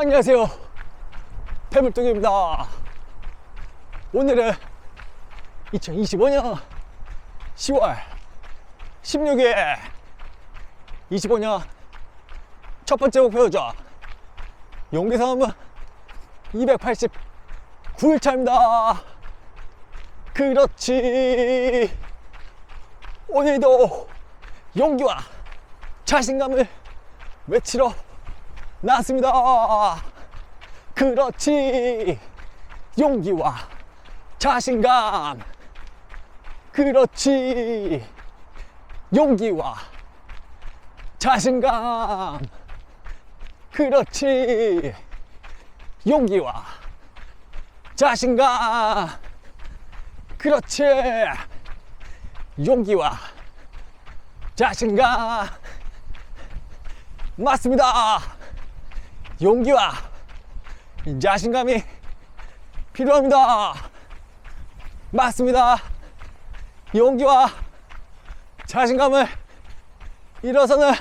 안녕하세요. 배물동입니다. 오늘은 2025년 10월 16일 25년 첫 번째 목표죠. 용기 싸움은 289일차입니다. 그렇지. 오늘도 용기와 자신감을 외치러 나왔습니다. 그렇지. 용기와 자신감. 그렇지. 용기와 자신감. 그렇지. 용기와 자신감. 그렇지. 용기와 자신감. 맞습니다. 용기와 자신감이 필요합니다. 맞습니다. 용기와 자신감을 잃어서는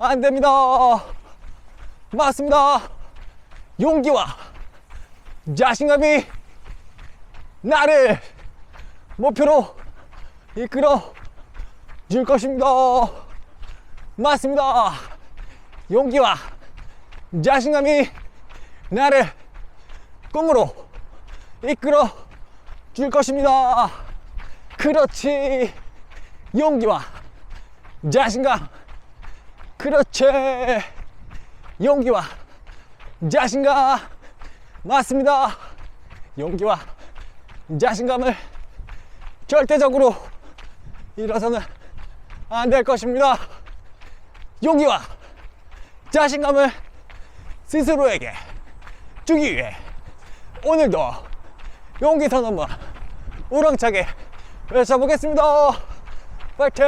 안 됩니다. 맞습니다. 용기와 자신감이 나를 목표로 이끌어 줄 것입니다. 맞습니다. 용기와 자신감이 나를 꿈으로 이끌어 줄 것입니다. 그렇지. 용기와 자신감. 그렇지. 용기와 자신감. 맞습니다. 용기와 자신감을 절대적으로 잃어서는 안 될 것입니다. 용기와 자신감을 스스로에게 주기 위해 오늘도 용기 선언만 우렁차게 외쳐보겠습니다. 파이팅!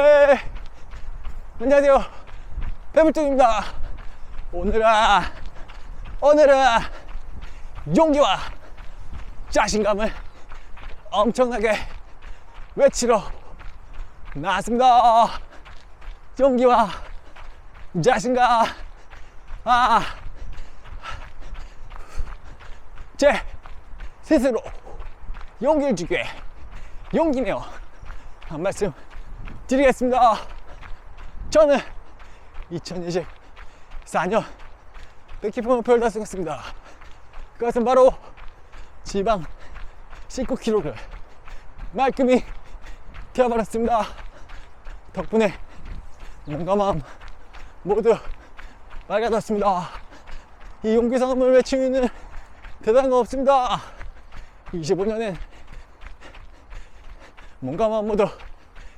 안녕하세요. 배불뚝입니다. 오늘은, 오늘은 용기와 자신감을 엄청나게 외치러 나왔습니다. 용기와 자신감, 아, 제 스스로 용기를 위해 용기네요. 한 말씀 드리겠습니다. 저는 2024년 백키프 목표를 달성했습니다. 그것은 바로 지방 19kg를 말끔히 태워버렸습니다. 덕분에 몸과 마음 모두 맑아졌습니다. 이 용기 싸움을 외치는 대단한 거 없습니다. 25년엔 몸과 마음 모두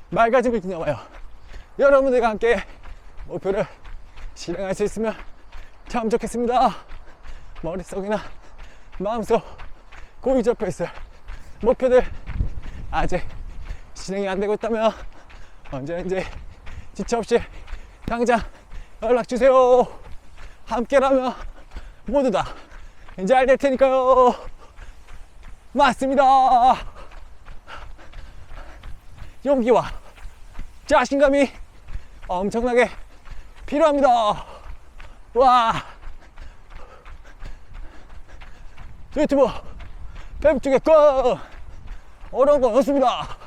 맑아짐을 기념하여 여러분들과 함께 목표를 실행할 수 있으면 참 좋겠습니다. 머릿속이나 마음속 고이 잡혀 있을 목표들 아직 진행이 안 되고 있다면 언제든지 지체 없이 당장 연락 주세요. 함께라면 모두 다 잘될 테니까요. 맞습니다. 용기와 자신감이 엄청나게 필요합니다. 와. 유튜브 뱀쪽에 꽝 어려운 건 없습니다.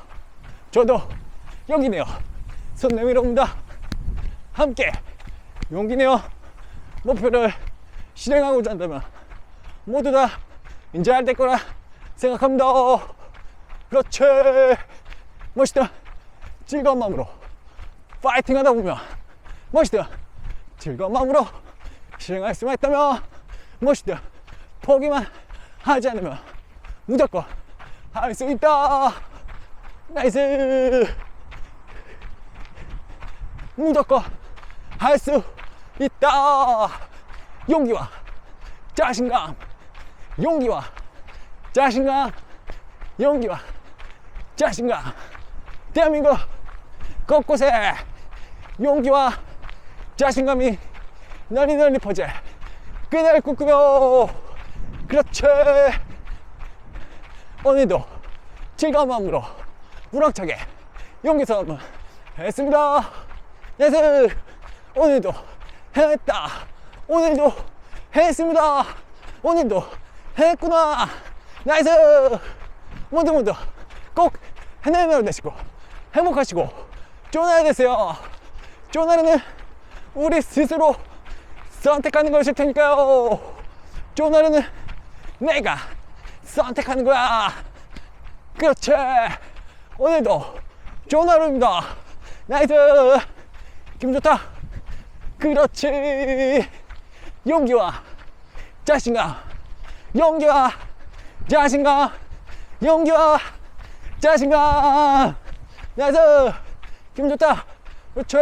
저도 용기네요. 손 내밀어 옵니다. 함께 용기내어 목표를 실행하고자 한다면 모두 다 이제 할될 거라 생각합니다. 그렇지. 멋있다. 즐거운 마음으로 파이팅 하다 보면 멋있다. 즐거운 마음으로 실행할 수만 있다면 멋있다. 포기만 하지 않으면 무조건 할 수 있다. 나이스. 무조건 할 수 있다. 용기와 자신감. 용기와 자신감. 용기와 자신감. 대한민국 곳곳에 용기와 자신감이 널리 널리 퍼져 그날 꿈꾸며 그렇지 오늘도 즐거운 마음으로 우렁차게 용기 싸움을 했습니다. 예스 오늘도 해냈다. 오늘도 했습니다. 오늘도 했구나. 나이스. 모두 모두 꼭 해내면 되시고 행복하시고 쪼나야 되세요. 쪼나르는 우리 스스로 선택하는 것일 테니까요. 쪼나르는 내가 선택하는 거야. 그렇지. 오늘도 쪼나르입니다. 나이스. 기분 좋다. 그렇지. 용기와 자신감. 용기와 자신감. 용기와 자신감. 나이스. 기분 좋다. 그렇지.